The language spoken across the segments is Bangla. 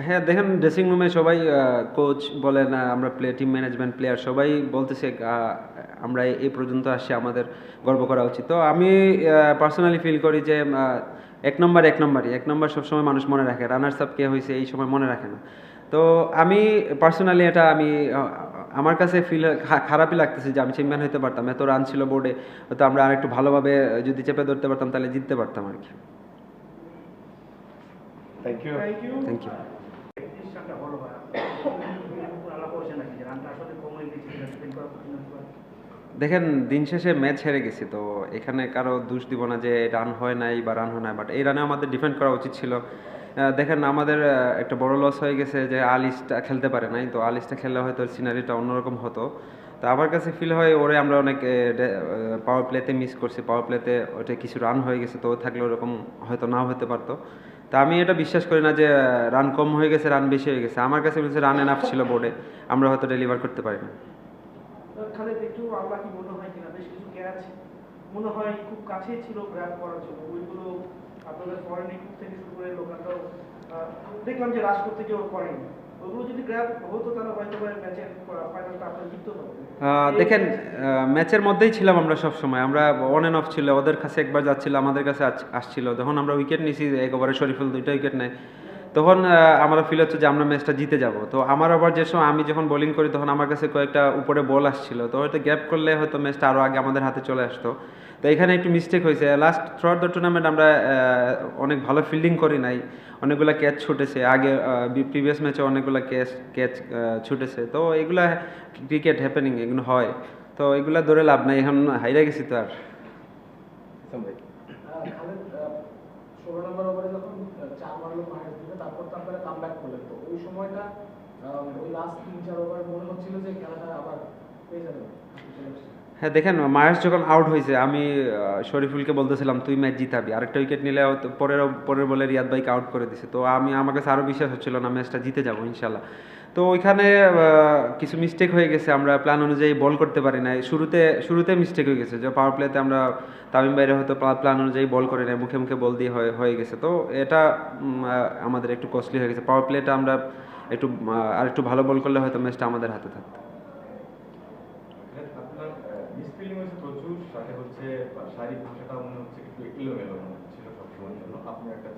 হ্যাঁ দেখেন ড্রেসিং রুমে সবাই কোচ বলেন আমরা প্লে টিম ম্যানেজমেন্ট প্লেয়ার সবাই বলতেছে আমরা এই পর্যন্ত আসছি, আমাদের গর্ব করা উচিত। তো আমি পার্সোনালি ফিল করি যে এক নম্বর এক নম্বরই এক নম্বর সবসময় মানুষ মনে রাখে রানার্স আপ কে হয়েছে এই সময় মনে রাখে না। তো আমি পার্সোনালি এটা আমি আমার কাছে ফিল খারাপই লাগতেছে যে আমি চ্যাম্পিয়ন হতে পারতাম, এত রান ছিল বোর্ডে তো আমরা আরেকটু ভালোভাবে যদি চেপে ধরতে পারতাম, তাহলে জিততে পারতাম আর কি। থ্যাংক ইউ থ্যাংক ইউ দেখেন দিন শেষে ম্যাচ হেরে গেছি তো। এখানে কারও দোষ দিব না যে রান হয় নাই বা রান হয় নাই বাট এই রানে আমাদের ডিফেন্ড করা উচিত ছিল। দেখেন আমাদের একটা বড় লস হয়ে গেছে যে আলিসটা খেলতে পারে নাই তো আলিসটা খেললে হয়তো সিনারিটা অন্যরকম হতো। তো আমার কাছে ফিল হয় ওরে আমরা অনেক পাওয়ার প্লেতে মিস করছি পাওয়ার প্লেতে ওটা কিছু রান হয়ে গেছে তো ও থাকলে ওরকম হয়তো নাও হতে পারতো। তা আমি এটা বিশ্বাস করি না যে রান কম হয়ে গেছে রান বেশি হয়ে গেছে। আমার কাছে বলছে রান এনাফ ছিল বোর্ডে আমরা হয়তো ডেলিভার করতে পারি না। দেখলাম যে রাজ করতে কেউ করেনি। দেখেন ম্যাচের মধ্যেই ছিলাম আমরা সব সময়। আমরা অন অ্যান্ড অফ ছিল ওদের কাছে একবার যাচ্ছিল আমাদের কাছে আস- আসছিল। যখন আমরা উইকেট নিয়েছি এক ওভারে শরীফুল দুইটা উইকেট নেয়। তখন আমার ফিল হচ্ছে যে আমরা ম্যাচটা জিতে যাব। তো আমার আবার যে সময় আমি যখন বোলিং করি, তখন আমার কাছে কয়েকটা উপরে বল আসছিল। তো হয়তো গ্যাপ করলে হয়তো ম্যাচটা আরও আগে আমাদের হাতে চলে আসতো। তো এখানে একটু মিস্টেক হয়েছে। লাস্ট থ্রুআউট দ্য টুর্নামেন্ট আমরা অনেক ভালো ফিল্ডিং করি নাই। অনেকগুলো ক্যাচ ছুটেছে। আগে প্রিভিয়াস ম্যাচে অনেকগুলো ক্যাচ ক্যাচ ছুটেছে। তো এগুলা ক্রিকেট হ্যাপেনিং এগুলো হয়। তো এগুলা ধরে লাভ নাই। এখন হাইরা গেছি তো আর ইসলাম ভাই খালেদ ষোলো নম্বর ওভারে যখন আহ, চার মারলো মাইনাস দিতে তারপর তো আপনারা কাম ব্যাক করলেন তো ওই সময়টা ওই লাস্ট তিন চার ওভার মনে হচ্ছিল যে খেলাটা আবার পেয়ে যাবে। হ্যাঁ দেখেন মায়াস যখন আউট হয়েছে, আমি শরীফুলকে বলতেছিলাম, তুই ম্যাচ জিতাবি। আরেকটা উইকেট নিলে পরের পরের বলে রিয়াদ ভাইকে আউট করে দিছে। তো আমি, আমার কাছে আরও বিশ্বাস হচ্ছিল না ম্যাচটা জিতে যাব, ইনশাল্লাহ। তো ওইখানে কিছু মিস্টেক হয়ে গেছে, আমরা প্ল্যান অনুযায়ী বল করতে পারি নাই। শুরুতে শুরুতে মিস্টেক হয়ে গেছে, যে পাওয়ার প্লেতে আমরা তামিম বাইরে হয়তো প্ল্যান অনুযায়ী বল করে নাই, মুখে মুখে বল দিয়ে হয়ে গেছে। তো এটা আমাদের একটু কস্টলি হয়ে গেছে। পাওয়ার প্লেটা আমরা একটু আর একটু ভালো বল করলে হয়তো ম্যাচটা আমাদের হাতে থাকতো। সাথে হচ্ছে শারীরিক ভাষাটাও মনে হচ্ছে একটু মনে হচ্ছিল সবসময়ের জন্য। আপনি সবসময় একটা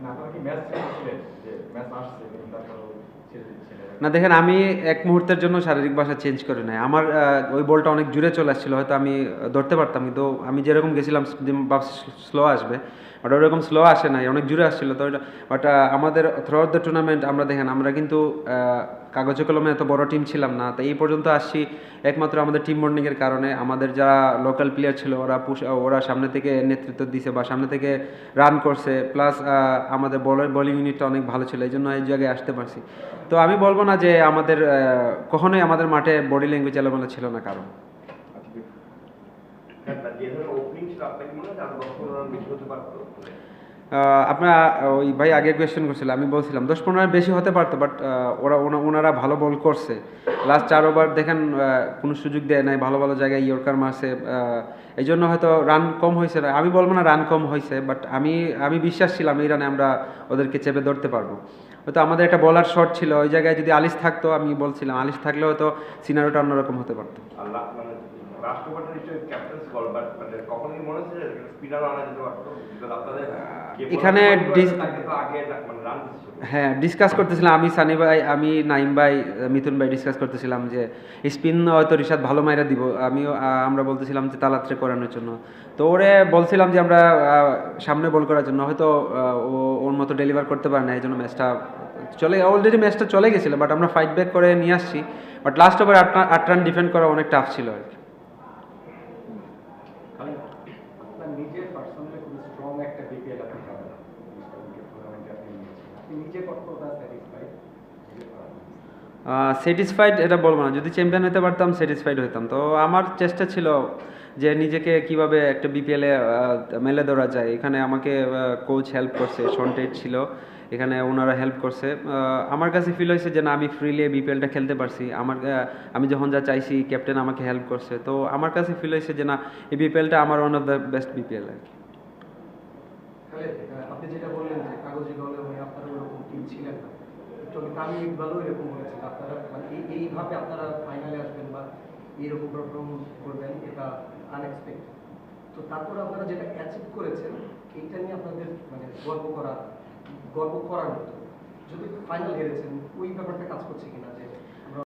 না আপনারা কি ম্যাচ ছেড়েছিলেন যে ম্যাচ আসছে কিন্তু দিচ্ছিলেন না, দেখেন, আমি এক মুহূর্তের জন্য শারীরিক ভাষা চেঞ্জ করে নাই। আমার ওই বলটা অনেক জুড়ে চলে আসছিল, হয়তো আমি ধরতে পারতাম। কিন্তু আমি যেরকম গেছিলাম স্লো আসবে বাট ওরকম স্লো আসে নাই, অনেক জুড়ে আসছিল। তো বাট আমাদের থ্রুআউট দ্য টুর্নামেন্ট আমরা, দেখেন, আমরা কিন্তু কাগজে কলমে এত বড় টিম ছিলাম না। তো এই পর্যন্ত আসছি একমাত্র আমাদের টিম বন্ডিংয়ের কারণে। আমাদের যারা লোকাল প্লেয়ার ছিল, ওরা ওরা সামনে থেকে নেতৃত্ব দিছে বা সামনে থেকে রান করছে। প্লাস আমাদের বলার বোলিং ইউনিটটা অনেক ভালো ছিল এই জন্য এই জায়গায় আসতে পারছি। তো আমি বলব না যে আমাদের কখনোই আমাদের মাঠে বডি ল্যাঙ্গুয়েজ এলোমেলো ছিল না কারণ আহ, আপনার ওই ভাই আগে কোয়েশ্চেন করছিল, আমি বলছিলাম, দশ পনেরো বেশি হতে পারতো বাট ওরা ওনারা ভালো বল করছে। লাস্ট চার ওভার দেখেন কোনো সুযোগ দেয় নাই, ভালো ভালো জায়গায় ইয়র্কার মারছে এই জন্য হয়তো রান কম হয়েছে। আমি বলব না রান কম হয়েছে বাট আমি আমি বিশ্বাস ছিলাম এই রানে আমরা ওদেরকে চেপে ধরতে পারব। হয়তো আমাদের একটা বলার শট ছিল, ওই জায়গায় যদি আলিশ থাকতো, আমি বলছিলাম আলিশ থাকলে হয়তো সিনারিটা অন্যরকম হতে পারতো। রাষ্ট্রপতি নিশ্চয়ই ক্যাপ্টেন্স বল বাট মানে কখন মনে হচ্ছে যে স্পিনার আনা যেতে পারতো? Because আপনাদের এখানে তো আগে মানে হ্যাঁ ডিসকাস করতেছিলাম। আমি সানি ভাই আমি নাইম ভাই মিথুন ভাই ডিসকাস করতেছিলাম যে স্পিন হয়তো রিশাদ ভালো মাইরা দিব। আমিও আমরা বলতেছিলাম যে তালাত্রে করানোর জন্য। তো ওরে বলছিলাম যে আমরা সামনে বল করার জন্য। হয়তো ও ওর মতো ডেলিভার করতে পারে না এই জন্য ম্যাচটা চলে অলরেডি ম্যাচটা চলে গেছিল বাট আমরা ফাইট ব্যাক করে নিয়ে আসছি। বাট লাস্ট ওভার আট আট রান ডিফেন্ড করা অনেক টাফ ছিল আর কি আপনার নিজের পার্সোনালি খুব স্ট্রং একটা বিপিএল আপনি খেলেন টুর্নামেন্টে আপনি নিয়েছেন আপনি নিজে কতটা স্যাটিসফাইড এটা বলব না। যদি চ্যাম্পিয়ন হতে পারতাম স্যাটিসফাইড হতাম। তো আমার চেষ্টা ছিল যে নিজেকে কীভাবে একটা বিপিএলে মেলে ধরা যায়। এখানে আমাকে কোচ হেল্প করছে সন্টেট ছিল। এখানে ওনারা হেল্প করছে। আমার কাছে ফিল হয়েছে যে না আমি ফ্রিলি বিপিএলটা খেলতে পারছি। আমার আমি যখন যা চাইছি ক্যাপ্টেন আমাকে হেল্প করছে। তো আমার কাছে ফিল হয়েছে যে না এই বিপিএলটা আমার one of the best BPL আর কি। আপনি যেটা বললেন যে কাগজে কলমে আপনার ওরকম ছিলেন না আগে ইকবালও এরকম বলেছেন আপনারা মানে এই- এইভাবে আপনারা ফাইনালে আসবেন বা এইরকম পারফরমেন্স করবেন, এটা আনএক্সপেক্টেড তো তারপর আপনারা যেটা অ্যাচিভ করেছেন, এইটা নিয়ে আপনাদের মানে গর্ব করা গর্ব করার মতো। যদি ফাইনাল হেরেছেন, ওই ব্যাপারটা কাজ করছে কিনা, যে